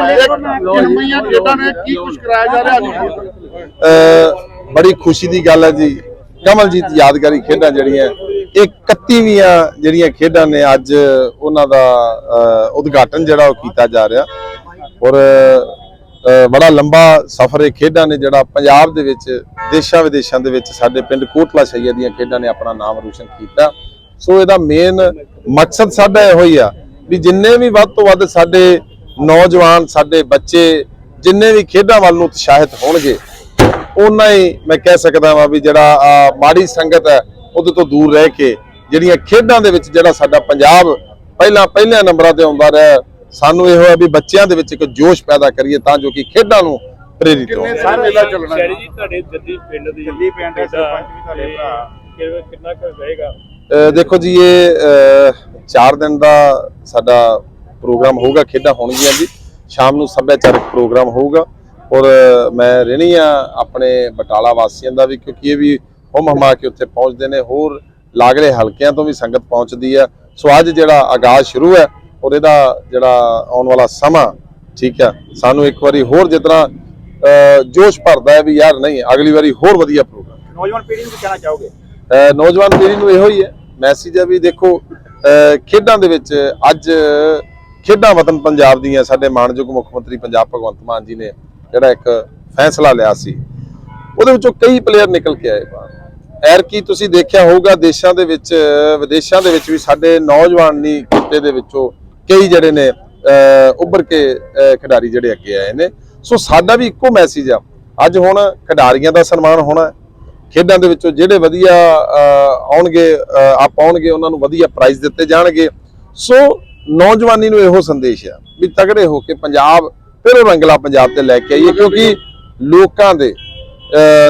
ਲੰਮੀਆਂ ਖੇਡਾਂ ਨੇ ਕੀ ਕੁਝ ਕਰਾਇਆ ਜਾ ਰਿਹਾ ਅੱਜ? ਅ, ਬੜੀ ਖੁਸ਼ੀ ਦੀ ਗੱਲ ਹੈ ਜੀ। ਕਮਲਜੀਤ ਯਾਦਗਾਰੀ ਖੇਡਾਂ ਜਿਹੜੀਆਂ ਇਹ 31ਵੀਆਂ ਜਿਹੜੀਆਂ ਖੇਡਾਂ ਨੇ ਅੱਜ ਉਹਨਾਂ ਦਾ ਉਦਘਾਟਨ ਜਿਹੜਾ ਉਹ ਕੀਤਾ ਜਾ ਰਿਹਾ। ਔਰ ਬੜਾ ਲੰਬਾ ਸਫ਼ਰ ਇਹ ਖੇਡਾਂ ਨੇ ਜਿਹੜਾ ਪੰਜਾਬ ਦੇ ਵਿੱਚ ਦੇਸ਼ਾਂ ਵਿਦੇਸ਼ਾਂ ਦੇ ਵਿੱਚ ਸਾਡੇ ਪਿੰਡ ਕੋਟਲਾ ਸ਼ਈਆ ਦੀਆਂ ਖੇਡਾਂ ਨੇ ਆਪਣਾ ਨਾਮ ਰੋਸ਼ਨ ਕੀਤਾ। ਸੋ ਇਹਦਾ ਮੇਨ ਮਕਸਦ ਸਾਡਾ ਇਹੋ ਹੀ ਆ ਵੀ ਜਿੰਨੇ ਵੀ ਵੱਧ ਤੋਂ ਵੱਧ ਸਾਡੇ ਨੌਜਵਾਨ ਸਾਡੇ ਬੱਚੇ ਜਿੰਨੇ ਵੀ ਖੇਡਾਂ ਵੱਲ ਨੂੰ ਉਤਸ਼ਾਹਿਤ ਹੋਣਗੇ ਉਹਨਾਂ ਹੀ ਮੈਂ ਕਹਿ ਸਕਦਾ ਵਾਂ ਵੀ ਜਿਹੜਾ ਆਹ ਮਾੜੀ ਸੰਗਤ ਹੈ ਉਹਦੇ ਤੋਂ ਦੂਰ ਰਹਿ ਕੇ ਜਿਹੜੀਆਂ ਖੇਡਾਂ ਦੇ ਵਿੱਚ ਜਿਹੜਾ ਸਾਡਾ ਪੰਜਾਬ ਪਹਿਲਾਂ ਪਹਿਲਿਆਂ ਨੰਬਰਾਂ ਤੇ ਆਉਂਦਾ ਰਿਹਾ ਸਾਨੂੰ ਇਹੋ ਹੈ ਵੀ ਬੱਚਿਆਂ ਦੇ ਵਿੱਚ ਇੱਕ ਜੋਸ਼ ਪੈਦਾ ਕਰੀਏ ਤਾਂ ਜੋ ਕਿ ਖੇਡਾਂ ਨੂੰ ਪ੍ਰੇਰਿਤ ਹੋਣ। ਕਿੰਨੇ ਸਾਲ ਮੇਲਾ ਚੱਲਣਾ? ਸ਼ੈਰੀ ਜੀ ਤੁਹਾਡੇ ਜੱਦੀ ਪਿੰਡ ਦੀ ਜੱਦੀ ਪਿੰਡ ਦੇ ਸਰਪੰਚ ਵੀ ਤੁਹਾਡੇ ਭਰਾ। ਕਿੰਨਾ ਕੁ ਰਹੇਗਾ? ਦੇਖੋ ਜੀ ਇਹ 4 ਦਿਨ ਦਾ ਸਾਡਾ ਪ੍ਰੋਗਰਾਮ ਹੋਊਗਾ ਖੇਡਾਂ ਹੋਣਗੀਆਂ ਜੀ। ਸ਼ਾਮ ਨੂੰ ਸੱਭਿਆਚਾਰਕ ਪ੍ਰੋਗਰਾਮ ਹੋਊਗਾ। ਔਰ ਮੈਂ ਰਹਿਣੀ ਆ ਆਪਣੇ ਬਟਾਲਾ ਵਾਸੀਆਂ ਦਾ ਵੀ ਕਿਉਂਕਿ ਇਹ ਵੀ ਹੁਮ ਹਮਾ ਕੇ ਉੱਥੇ ਪਹੁੰਚਦੇ ਨੇ। ਹੋਰ ਲਾਗਲੇ ਹਲਕਿਆਂ ਤੋਂ ਵੀ ਸੰਗਤ ਪਹੁੰਚਦੀ ਆ। ਸੋ ਅੱਜ ਜਿਹੜਾ ਆਗਾਜ਼ ਸ਼ੁਰੂ ਹੈ ਔਰ ਇਹਦਾ ਜਿਹੜਾ ਆਉਣ ਵਾਲਾ ਸਮਾਂ ਠੀਕ ਹੈ ਸਾਨੂੰ ਇੱਕ ਵਾਰੀ ਹੋਰ ਜਿਤਨਾ ਜੋਸ਼ ਭਰਦਾ ਹੈ ਵੀ ਯਾਰ ਨਹੀਂ ਅਗਲੀ ਵਾਰੀ ਹੋਰ ਵਧੀਆ ਪ੍ਰੋਗਰਾਮ। ਨੌਜਵਾਨ ਪੀੜ੍ਹੀ ਨੂੰ ਕੀ ਕਹਿਣਾ ਚਾਹੋਗੇ? ਨੌਜਵਾਨ ਪੀੜ੍ਹੀ ਨੂੰ ਇਹੋ ਹੀ ਹੈ ਮੈਸੇਜ ਹੈ ਵੀ ਦੇਖੋ ਖੇਡਾਂ ਦੇ ਵਿੱਚ ਅੱਜ ਖੇਡਾਂ ਵਤਨ ਪੰਜਾਬ ਦੀਆਂ ਸਾਡੇ ਮਾਨਯੋਗ ਮੁੱਖ ਮੰਤਰੀ ਪੰਜਾਬ ਭਗਵੰਤ ਮਾਨ ਜੀ ਨੇ ਜਿਹੜਾ ਇੱਕ ਫੈਸਲਾ ਲਿਆ ਸੀ ਉਹਦੇ ਵਿੱਚੋਂ ਕਈ ਪਲੇਅਰ ਨਿਕਲ ਕੇ ਆਏ ਬਾਹਰ। ਐਰ ਕੀ ਤੁਸੀਂ ਦੇਖਿਆ ਹੋਊਗਾ ਦੇਸ਼ਾਂ ਦੇ ਵਿੱਚ ਵਿਦੇਸ਼ਾਂ ਦੇ ਵਿੱਚ ਵੀ ਸਾਡੇ ਨੌਜਵਾਨ ਨਹੀਂ ਖਿੱਤੇ ਦੇ ਵਿੱਚੋਂ ਕਈ ਜਿਹੜੇ ਨੇ ਅਹ ਉੱਭਰ ਕੇ ਅਹ ਖਿਡਾਰੀ ਜਿਹੜੇ ਅੱਗੇ ਆਏ ਨੇ। ਸੋ ਸਾਡਾ ਵੀ ਇੱਕੋ ਮੈਸੇਜ ਆ ਅੱਜ ਹੁਣ ਖਿਡਾਰੀਆਂ ਦਾ ਸਨਮਾਨ ਹੋਣਾ ਖੇਡਾਂ ਦੇ ਵਿੱਚੋਂ ਜਿਹੜੇ ਵਧੀਆ ਆਉਣਗੇ ਅਹ, ਆਪ ਆਉਣਗੇ ਉਹਨਾਂ ਨੂੰ ਵਧੀਆ ਪ੍ਰਾਈਜ਼ ਦਿੱਤੇ ਜਾਣਗੇ। ਸੋ ਨੌਜਵਾਨੀ ਨੂੰ ਇਹੋ ਸੰਦੇਸ਼ ਆ ਵੀ ਤਗੜੇ ਹੋ ਕੇ ਪੰਜਾਬ ਫਿਰ ਉਹ ਰੰਗਲਾ ਪੰਜਾਬ ਤੇ ਲੈ ਕੇ ਆਈਏ ਕਿਉਂਕਿ ਲੋਕਾਂ ਦੇ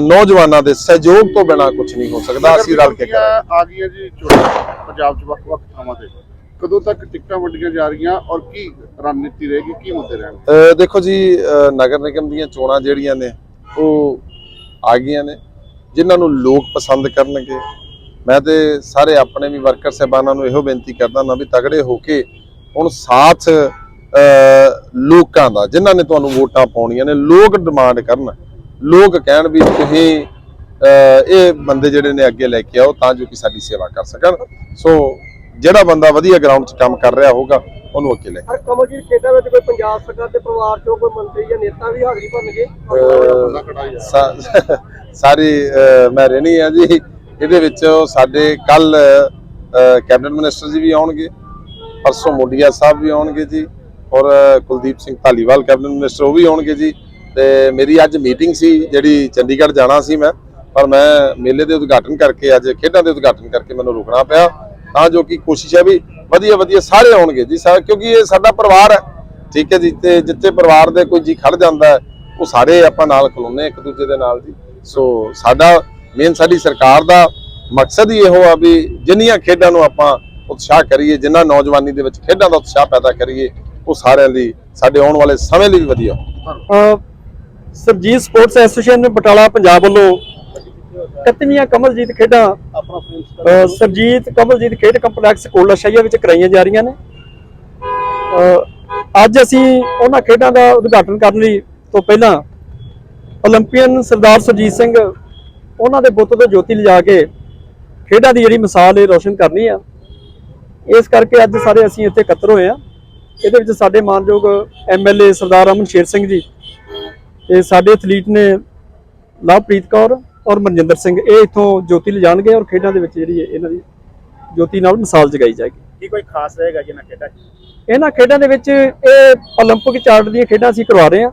ਨੌਜਵਾਨਾਂ ਦੇ ਸਹਿਯੋਗ ਤੋਂ ਬਿਨਾ ਕੁਝ ਨਹੀਂ ਹੋ ਸਕਦਾ ਅਸੀਂ ਰਲ ਕੇ ਕਰਾਂਗੇ। ਆ ਗਈਆਂ ਜੀ ਚੋਣਾਂ ਪੰਜਾਬ 'ਚ ਵੱਖ-ਵੱਖ ਥਾਵਾਂ ਤੇ ਕਦੋਂ ਤੱਕ ਟਿਕਟਾਂ ਵੰਡੀਆਂ ਜਾ ਰਹੀਆਂ ਔਰ ਕੀ ਰਣਨੀਤੀ ਰਹੇਗੀ ਕੀ ਮੁੱਦੇ ਰਹਿਣਗੇ? ਦੇਖੋ ਜੀ ਨਗਰ ਨਿਗਮ ਦੀਆਂ ਚੋਣਾਂ ਜਿਹੜੀਆਂ ਨੇ ਉਹ ਆ ਗਈਆਂ ਨੇ ਜਿਨ੍ਹਾਂ ਨੂੰ ਲੋਕ ਪਸੰਦ ਕਰਨਗੇ। ਮੈਂ ਤੇ ਸਾਰੇ ਆਪਣੇ ਵੀ ਵਰਕਰ ਸਹਿਬਾਨਾਂ ਨੂੰ ਇਹੋ ਬੇਨਤੀ ਕਰਦਾ ਨਾ ਵੀ ਤਗੜੇ ਹੋ ਕੇ ਹੁਣ ਸਾਥ ਲੋਕਾਂ ਦਾ ਜਿਨ੍ਹਾਂ ਨੇ ਤੁਹਾਨੂੰ ਵੋਟਾਂ ਪਾਉਣੀਆਂ ਨੇ ਲੋਕ ਡਿਮਾਂਡ ਕਰਨ। ਲੋਕ ਕਹਿਣ ਵੀ ਤੁਸੀਂ ਇਹ ਬੰਦੇ ਜਿਹੜੇ ਨੇ ਅੱਗੇ ਲੈ ਕੇ ਆਓ ਤਾਂ ਜੋ ਕਿ ਸਾਡੀ ਸੇਵਾ ਕਰ ਸਕਣ। ਸੋ ਜਿਹੜਾ ਬੰਦਾ ਵਧੀਆ ਗਰਾਊਂਡ 'ਚ ਕੰਮ ਕਰ ਰਿਹਾ ਹੋਊਗਾ ਉਹਨੂੰ ਅੱਗੇ ਲੈ ਕੇ ਹਰ ਕਮਲਜੀਤ ਖੇਡਾਂ ਵਿੱਚ ਕੋਈ ਪੰਜਾਬ ਸਰਕਾਰ ਦੇ ਪਰਿਵਾਰ ਚੋਂ ਕੋਈ ਮੰਤਰੀ ਜਾਂ ਨੇਤਾ ਵੀ ਹਾਜ਼ਰੀ ਭਰਨਗੇ? ਸਾਰੀ ਮੈਂ ਰਹਿਣੀ ਆ ਜੀ। ਇਹਦੇ ਵਿੱਚ ਸਾਡੇ ਕੱਲ ਕੈਬਨਿਟ ਮਿਨਿਸਟਰ ਜੀ ਵੀ ਆਉਣਗੇ। ਪਰਸੋਂ ਮੋਡੀਆ ਸਾਹਿਬ ਵੀ ਆਉਣਗੇ ਜੀ, ਔਰ ਕੁਲਦੀਪ ਸਿੰਘ ਧਾਲੀਵਾਲ ਕੈਬਨਿਟ ਮਿਨਿਸਟਰ ਉਹ ਵੀ ਆਉਣਗੇ ਜੀ। ਤੇ ਮੇਰੀ ਅੱਜ ਮੀਟਿੰਗ ਸੀ, ਜਿਹੜੀ ਚੰਡੀਗੜ੍ਹ ਜਾਣਾ ਸੀ ਮੈਂ, ਪਰ ਮੈਂ ਮੇਲੇ ਦੇ ਉਦਘਾਟਨ ਕਰਕੇ, ਅੱਜ ਖੇਡਾਂ ਦੇ ਉਦਘਾਟਨ ਕਰਕੇ ਮੈਨੂੰ ਰੁਕਣਾ ਪਿਆ। ਤਾਂ ਜੋ ਕਿ ਕੋਸ਼ਿਸ਼ ਹੈ ਵੀ ਵਧੀਆ ਵਧੀਆ ਸਾਰੇ ਆਉਣਗੇ ਜੀ, ਸਾ- ਕਿਉਂਕਿ ਇਹ ਸਾਡਾ ਪਰਿਵਾਰ ਹੈ। ਠੀਕ ਹੈ ਜੀ, ਤੇ ਜਿੱਥੇ ਪਰਿਵਾਰ ਦੇ ਕੋਈ ਜੀ ਖੜ ਜਾਂਦਾ ਉਹ ਸਾਰੇ ਆਪਾਂ ਨਾਲ ਖਲੋਨੇ ਇੱਕ ਦੂਜੇ ਦੇ ਨਾਲ ਜੀ। ਸੋ, ਸਾਡਾ ਮੇਨ ਸਾਡੀ ਸਰਕਾਰ ਦਾ ਮਕਸਦ ਹੀ ਇਹੋ ਆ ਵੀ ਜਿੰਨੀਆਂ ਖੇਡਾਂ ਨੂੰ ਆਪਾਂ ਉਤਸ਼ਾਹ ਕਰੀਏ, ਜਿੰਨਾ ਨੌਜਵਾਨੀ ਦੇ ਵਿੱਚ ਖੇਡਾਂ ਦਾ ਉਤਸ਼ਾਹ ਪੈਦਾ ਕਰੀਏ, ਉਹ ਸਾਰਿਆਂ ਲਈ, ਸਾਡੇ ਆਉਣ ਵਾਲੇ ਸਮੇਂ ਲਈ ਵੀ ਵਧੀਆ ਸਰਜੀਤ ਸਪੋਰਟਸ ਐਸੋਸੀਏਸ਼ਨ ਬਟਾਲਾ ਪੰਜਾਬ ਵੱਲੋਂ 31ਵੀਂ ਕਮਲਜੀਤ ਖੇਡਾਂ ਸਰਜੀਤ ਕਮਲਜੀਤ ਖੇਡ ਕੰਪਲੈਕਸ ਕੋਲਾ ਸ਼ਾਹੀਆ ਵਿੱਚ ਕਰਾਈਆਂ ਜਾ ਰਹੀਆਂ ਨੇ। ਅੱਜ ਅਸੀਂ ਉਹਨਾਂ ਖੇਡਾਂ ਦਾ ਉਦਘਾਟਨ ਕਰਨ ਲਈ ਤੋਂ ਪਹਿਲਾਂ 올림ਪੀਅਨ ਸਰਦਾਰ ਸਰਜੀਤ ਸਿੰਘ, ਉਹਨਾਂ ਦੇ ਬੁੱਤ ਤੋਂ ਜੋਤੀ ਲਿਜਾ ਕੇ ਖੇਡਾਂ ਦੀ ਜਿਹੜੀ ਮਿਸਾਲ ਇਹ ਰੋਸ਼ਨ ਕਰਨੀ ਆ। ਇਸ ਕਰਕੇ ਅੱਜ ਸਾਰੇ ਅਸੀਂ ਇੱਥੇ ਇਕੱਤਰ ਹੋਏ ਆ ਇਹਦੇ ਵਿੱਚ ਸਾਡੇ ਮਾਨਯੋਗ ਐਮਐਲਏ ਸਰਦਾਰ ਅਮਨ ਸ਼ੇਰ ਸਿੰਘ ਜੀ ਤੇ ਸਾਡੇ ਐਥਲੀਟ ਨੇ ਲਵਪ੍ਰੀਤ ਕੌਰ ਔਰ ਮਨਜਿੰਦਰ ਸਿੰਘ ਇਹ ਇਥੋਂ ਜੋਤੀ ਲਿਜਾਣਗੇ ਔਰ ਖੇਡਾਂ ਦੇ ਵਿੱਚ ਜਿਹੜੀ ਹੈ ਇਹਨਾਂ ਦੀ ਜੋਤੀ ਨਾਲ ਮਿਸਾਲ ਜਗਾਈ ਜਾਏਗੀ ਕੀ ਕੋਈ ਖਾਸ ਰਹੇਗਾ ਜਿਹਨਾਂ ਖੇਡਾਂ 'ਚ ਇਹਨਾਂ ਖੇਡਾਂ ਦੇ ਵਿੱਚ ਇਹ 올림픽 ਚਾਰਟ ਦੀਆਂ ਖੇਡਾਂ ਅਸੀਂ ਕਰਵਾ ਰਹੇ ਹਾਂ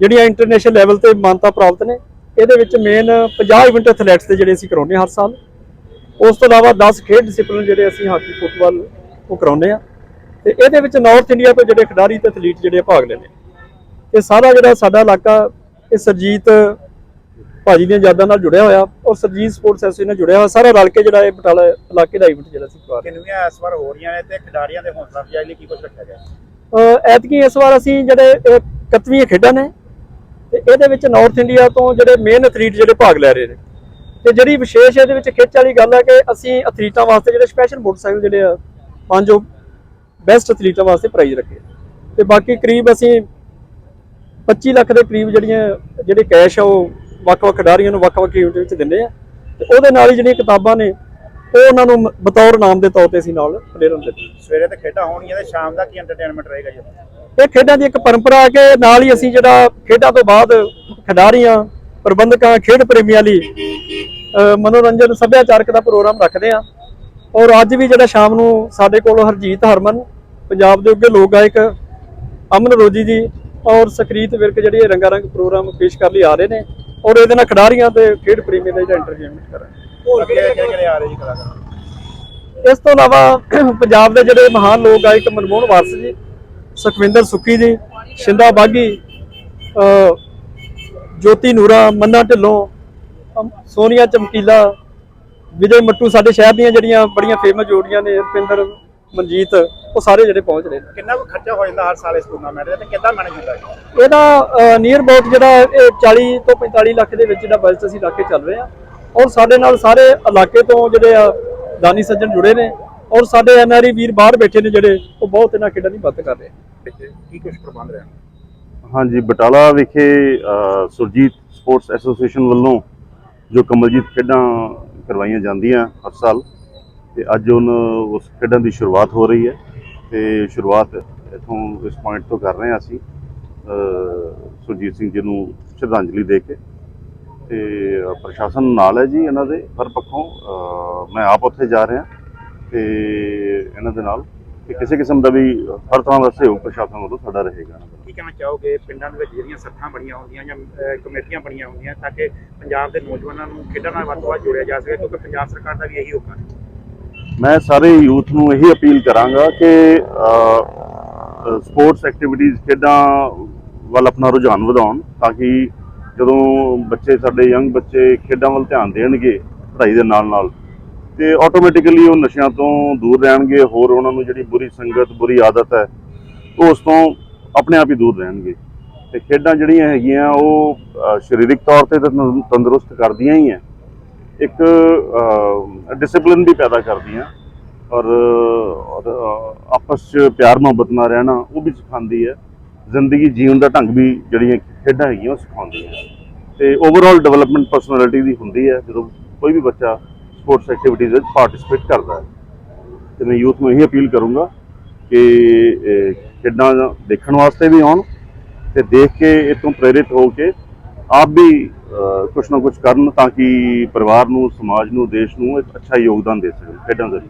ਜਿਹੜੀਆਂ ਇੰਟਰਨੈਸ਼ਨਲ ਲੈਵਲ ਤੇ ਮਾਨਤਾ ਪ੍ਰਾਪਤ ਨੇ ਇਹਦੇ ਵਿੱਚ ਮੇਨ 50 ਇਵੈਂਟ ਐਥਲੈਟਸ ਦੇ ਜਿਹੜੇ ਅਸੀਂ ਕਰਾਉਂਦੇ ਹਾਂ ਹਰ ਸਾਲ ਉਸ ਤੋਂ ਇਲਾਵਾ 10 ਖੇਡ ਡਿਸਪਲਿਨ ਜਿਹੜੇ ਅਸੀਂ ਹਾਕੀ ਫੁੱਟਬਾਲ ਉਹ ਕਰਾਉਂਦੇ ਆ ਤੇ ਇਹਦੇ ਵਿੱਚ ਨਾਰਥ ਇੰਡੀਆ ਤੋਂ ਜਿਹੜੇ ਖਿਡਾਰੀ ਤੇ ਐਥਲੀਟ ਜਿਹੜੇ ਭਾਗ ਲੈਂਦੇ ਇਹ ਸਾਰਾ ਜਿਹੜਾ ਸਾਡਾ ਇਲਾਕਾ ਇਹ ਸਰਜੀਤ ਭਾਜੀ ਦੀਆਂ ਯਾਦਾਂ ਨਾਲ ਜੁੜਿਆ ਹੋਇਆ ਔਰ ਸਰਜੀਤ ਸਪੋਰਟਸ ਐਸੋਸੀਏਸ਼ਨ ਨਾਲ ਜੁੜਿਆ ਹੋਇਆ। ਸਾਰਾ ਰਲ ਕੇ ਜਿਹੜਾ ਇਹ ਬਟਾਲਾ ਇਲਾਕੇ ਦਾ ਇਵੈਂਟ ਜਿਹੜਾ ਰਹੇ ਹਾਂ। ਕਿੰਨੀਆਂ ਇਸ ਵਾਰ ਹੋ ਰਹੀਆਂ ਨੇ ਤੇ ਖਿਡਾਰੀਆਂ ਦੇ ਹੌਸਲਾ ਅਫਜ਼ਾਈ ਲਈ ਕੀ ਕੁਝ ਰੱਖਿਆ ਗਿਆ? ਐਤਕੀ ਇਸ ਵਾਰ ਅਸੀਂ ਜਿਹੜੇ 31ਵੀਂ ਖੇਡਾਂ ਨੇ ਤੇ ਇਹਦੇ ਵਿੱਚ ਨਾਰਥ ਇੰਡੀਆ ਤੋਂ ਜਿਹੜੇ ਮੇਨ ਐਥਲੀਟ ਜਿਹੜੇ ਭਾਗ ਲੈ ਰਹੇ ਨੇ। ਤੇ ਜਿਹੜੀ ਵਿਸ਼ੇਸ਼ ਇਹਦੇ ਵਿੱਚ ਖਿੱਚ ਵਾਲੀ ਗੱਲ ਹੈ ਕਿ ਅਸੀਂ ਐਥਲੀਟਾਂ ਵਾਸਤੇ ਜਿਹੜੇ ਸਪੈਸ਼ਲ ਮੋਟਰਸਾਈਕਲ ਜਿਹੜੇ ਆ ਪੰਜ ਬੈਸਟ ਐਥਲੀਟਾਂ ਵਾਸਤੇ ਪ੍ਰਾਈਜ਼ ਰੱਖੇ ਤੇ ਬਾਕੀ ਕਰੀਬ ਅਸੀਂ 25 ਲੱਖ ਦੇ ਕਰੀਬ ਜਿਹੜੀਆਂ ਜਿਹੜੇ ਕੈਸ਼ ਆ ਉਹ ਵੱਖ-ਵੱਖ ਖਿਡਾਰੀਆਂ ਨੂੰ ਵੱਖ-ਵੱਖ ਯੂਨਿਟ ਵਿੱਚ ਦਿੰਦੇ ਆ। ਤੇ ਉਹਦੇ ਨਾਲ ਹੀ ਜਿਹੜੀਆਂ ਕਿਤਾਬਾਂ ਨੇ ਉਹ ਉਹਨਾਂ ਨੂੰ ਬਤੌਰ ਨਾਮ ਦੇ ਤੌਰ ਤੇ ਅਸੀਂ ਨਾਲ ਪਲੇਅਰਾਂ ਹਾਂ। ਸਵੇਰੇ ਤੇ ਖੇਡਾਂ ਹੋਣਗੀਆਂ ਤੇ ਸ਼ਾਮ ਦਾ ਕੀ ਐਂਟਰਟੇਨਮੈਂਟ ਰਹੇਗਾ ਜੀ? ਇਹ ਖੇਡਾਂ ਦੀ ਇੱਕ ਪਰੰਪਰਾ ਹੈ ਕਿ ਨਾਲ ਹੀ ਅਸੀਂ ਜਿਹੜਾ ਖੇਡਾਂ ਤੋਂ ਬਾਅਦ ਖਿਡਾਰੀਆਂ ਪ੍ਰਬੰਧਕਾਂ ਖੇਡ ਪ੍ਰੇਮੀਆਂ ਲਈ ਮਨੋਰੰਜਨ ਸੱਭਿਆਚਾਰਕ ਦਾ ਪ੍ਰੋਗਰਾਮ ਰੱਖਦੇ ਆ ਔਰ ਅੱਜ ਵੀ ਜਿਹੜਾ ਸ਼ਾਮ ਨੂੰ ਸਾਡੇ ਕੋਲ ਹਰਜੀਤ ਹਰਮਨ ਪੰਜਾਬ ਦੇ ਉੱਗੇ ਲੋਕ ਗਾਇਕ ਅਮਨ ਰੋਜੀ ਜੀ ਔਰ ਸਕਰੀਤ ਵਿਰਕ ਜਿਹੜੀ ਇਹ ਰੰਗਾ ਰੰਗ ਪ੍ਰੋਗਰਾਮ ਪੇਸ਼ ਕਰਨ ਲਈ ਆ ਰਹੇ ਨੇ ਔਰ ਇਹਦੇ ਨਾਲ ਖਿਡਾਰੀਆਂ ਤੇ ਖੇਡ ਪ੍ਰੇਮੀਆਂ ਦਾ ਜਿਹੜਾ ਐਂਟਰਟੇਨਮੈਂਟ ਕਰਾਂਗੇ ਹੋਰ ਕਿਹੜੇ ਕਿਹੜੇ ਆ ਰਹੇ ਜੀ ਕਲਾਕਾਰ? ਇਸ ਤੋਂ ਇਲਾਵਾ ਪੰਜਾਬ ਦੇ ਜਿਹੜੇ ਮਹਾਨ ਲੋਕ ਗਾਇਕ ਮਨਮੋਹਨ ਵਾਰਸ ਜੀ ਸੁਖਵਿੰਦਰ ਸੁੱਖੀ ਜੀ ਸ਼ਿੰਦਾ ਬਾਗੀ ਜੋਤੀ ਨੂਰਾ ਮੰਨਾ ਢਿੱਲੋਂ ਸੋਨੀਆ ਚਮਕੀਲਾ ਵਿਜੇ ਮੱਟੂ ਸਾਡੇ ਸ਼ਹਿਰ ਦੀਆਂ ਜਿਹੜੀਆਂ ਬੜੀਆਂ ਫੇਮਸ ਜੋੜੀਆਂ ਨੇ ਰੁਪਿੰਦਰ ਮਨਜੀਤ ਉਹ ਸਾਰੇ ਜਿਹੜੇ ਪਹੁੰਚ ਰਹੇ ਨੇ। ਕਿੰਨਾ ਕੁ ਖਰਚਾ ਹੋ ਜਾਂਦਾ ਹਰ ਸਾਲ ਇਸ ਟੂਰਨਾਮੈਂਟ ਦਾ ਤੇ ਕਿੱਦਾਂ ਮੈਨੇਜ ਹੁੰਦਾ ਜੀ ਇਹਦਾ ਨੀਅਰ ਅਬਾਊਟ ਜਿਹੜਾ ਇਹ 40 ਤੋਂ 45 ਲੱਖ ਦੇ ਵਿੱਚ ਜਿਹੜਾ ਬਜਟ ਅਸੀਂ ਲਾ ਕੇ ਚੱਲ ਰਹੇ ਹਾਂ। ਔਰ ਸਾਡੇ ਨਾਲ ਸਾਰੇ ਇਲਾਕੇ ਤੋਂ ਜਿਹੜੇ ਆ ਦਾਨੀ ਸੱਜਣ ਜੁੜੇ ਨੇ। ਔਰ ਸਾਡੇ ਐਨਆਰਈ ਵੀਰ ਬਾਹਰ ਬੈਠੇ ਨੇ ਜਿਹੜੇ ਉਹ ਬਹੁਤ ਇਹਨਾਂ ਖੇਡਾਂ ਦੀ ਮਦਦ ਕਰ ਰਹੇ ਤੇ ਕੀ ਕੁਝ ਪ੍ਰਬੰਧ ਰਿਹਾ ਹਾਂਜੀ ਬਟਾਲਾ ਵਿਖੇ ਅ, ਸੁਰਜੀਤ ਸਪੋਰਟਸ ਐਸੋਸੀਏਸ਼ਨ ਵੱਲੋਂ ਜੋ ਕਮਲਜੀਤ ਖੇਡਾਂ ਕਰਵਾਈਆਂ ਜਾਂਦੀਆਂ ਹਰ ਸਾਲ, ਤੇ ਅੱਜ ਉਹਨ ਉਸ ਖੇਡਾਂ ਦੀ ਸ਼ੁਰੂਆਤ ਹੋ ਰਹੀ ਹੈ, ਤੇ ਸ਼ੁਰੂਆਤ ਇਥੋਂ ਇਸ ਪੁਆਇੰਟ ਤੋਂ ਕਰ ਰਹੇ ਹਾਂ ਅਸੀਂ ਸੁਰਜੀਤ ਸਿੰਘ ਜੀ ਨੂੰ ਸ਼ਰਧਾਂਜਲੀ ਦੇ ਕੇ, ਤੇ ਪ੍ਰਸ਼ਾਸਨ ਨਾਲ ਹੈ ਜੀ ਇਹਨਾਂ ਦੇ, ਹਰ ਪੱਖੋਂ ਮੈਂ ਆਪ ਉੱਥੇ ਜਾ ਰਿਹਾ, ਤੇ ਇਹਨਾਂ ਦੇ ਨਾਲ ਤੇ ਕਿਸੇ ਕਿਸਮ ਦਾ ਵੀ ਹਰ ਤਰ੍ਹਾਂ ਦਾ ਸਹਿਯੋਗ ਪ੍ਰਸ਼ਾਸਨ ਵੱਲੋਂ ਸਾਡਾ ਰਹੇਗਾ। ਕੀ ਕਹਿਣਾ ਚਾਹੋਗੇ? ਪਿੰਡਾਂ ਦੇ ਵਿੱਚ ਜਿਹੜੀਆਂ ਸੱਥਾਂ ਬਣੀਆਂ ਹੁੰਦੀਆਂ ਜਾਂ ਕਮੇਟੀਆਂ ਬਣੀਆਂ ਹੁੰਦੀਆਂ ਤਾਂ ਕਿ ਪੰਜਾਬ ਦੇ ਨੌਜਵਾਨਾਂ ਨੂੰ ਖੇਡਾਂ ਨਾਲ ਵੱਧ ਤੋਂ ਵੱਧ ਜੋੜਿਆ ਜਾ ਸਕੇ ਕਿਉਂਕਿ ਪੰਜਾਬ ਸਰਕਾਰ ਦਾ ਵੀ ਇਹੀ ਹੁਕਮ ਹੈ। ਮੈਂ ਸਾਰੇ ਯੂਥ ਨੂੰ ਇਹੀ ਅਪੀਲ ਕਰਾਂਗਾ ਕਿ ਸਪੋਰਟਸ ਐਕਟੀਵਿਟੀਜ਼ ਖੇਡਾਂ ਵੱਲ ਆਪਣਾ ਰੁਝਾਨ ਵਧਾਉਣ ਤਾਂ ਕਿ ਜਦੋਂ ਬੱਚੇ ਸਾਡੇ ਯੰਗ ਬੱਚੇ ਖੇਡਾਂ ਵੱਲ ਧਿਆਨ ਦੇਣਗੇ ਪੜ੍ਹਾਈ ਦੇ ਨਾਲ ਨਾਲ ਤੇ ਆਟੋਮੈਟਿਕਲੀ ਉਹ ਨਸ਼ਿਆਂ ਤੋਂ ਦੂਰ ਰਹਿਣਗੇ ਹੋਰ ਉਹਨਾਂ ਨੂੰ ਜਿਹੜੀ ਬੁਰੀ ਸੰਗਤ ਬੁਰੀ ਆਦਤ ਹੈ ਉਹ ਉਸ ਤੋਂ ਆਪਣੇ ਆਪ ਹੀ ਦੂਰ ਰਹਿਣਗੇ। ਤੇ ਖੇਡਾਂ ਜਿਹੜੀਆਂ ਹੈਗੀਆਂ ਉਹ ਅ, ਸਰੀਰਕ ਤੌਰ ਤੇ ਤਾਂ ਤੰਦਰੁਸਤ ਕਰਦੀਆਂ ਹੀ ਹੈ। ਇੱਕ ਡਿਸਪਲਿਨ ਵੀ ਪੈਦਾ ਕਰਦੀਆਂ। ਔਰ ਆਪਸ ਚ ਪਿਆਰ ਮੁਹੱਬਤ ਨਾਲ ਰਹਿਣਾ ਉਹ ਵੀ ਸਿਖਾਉਂਦੀ ਹੈ। ਜ਼ਿੰਦਗੀ ਜੀਉਣ ਦਾ ਢੰਗ ਵੀ ਜਿਹੜੀਆਂ ਖੇਡਾਂ ਹੈਗੀਆਂ ਉਹ ਸਿਖਾਉਂਦੀਆਂ ਤੇ ਓਵਰਆਲ ਡਿਵੈਲਪਮੈਂਟ ਪਰਸਨੈਲਿਟੀ ਦੀ ਹੁੰਦੀ ਹੈ। ਜਦੋਂ ਕੋਈ ਵੀ ਬੱਚਾ ਸਪੋਰਟਸ ਐਕਟੀਵਿਟੀਜ਼ ਵਿੱਚ ਪਾਰਟਿਸਿਪੇਟ ਕਰਦਾ ਹੈ। ਤੇ ਮੈਂ ਯੂਥ ਨੂੰ ਇਹੀ ਅਪੀਲ ਕਰੂੰਗਾ ਕਿ ਖੇਡਾਂ ਦੇਖਣ ਵਾਸਤੇ ਵੀ ਆਉਣ ਤੇ ਦੇਖ ਕੇ ਇਹ ਤੋਂ ਪ੍ਰੇਰਿਤ ਹੋ ਕੇ ਆਪ ਵੀ ਅ, ਕੁਛ ਨਾ ਕੁਛ ਕਰਨ ਤਾਂ ਕਿ ਪਰਿਵਾਰ ਨੂੰ ਸਮਾਜ ਨੂੰ ਦੇਸ਼ ਨੂੰ ਇੱਕ ਅੱਛਾ ਯੋਗਦਾਨ ਦੇ ਸਕਣ ਖੇਡਾਂ ਜ਼ਰੀਏ।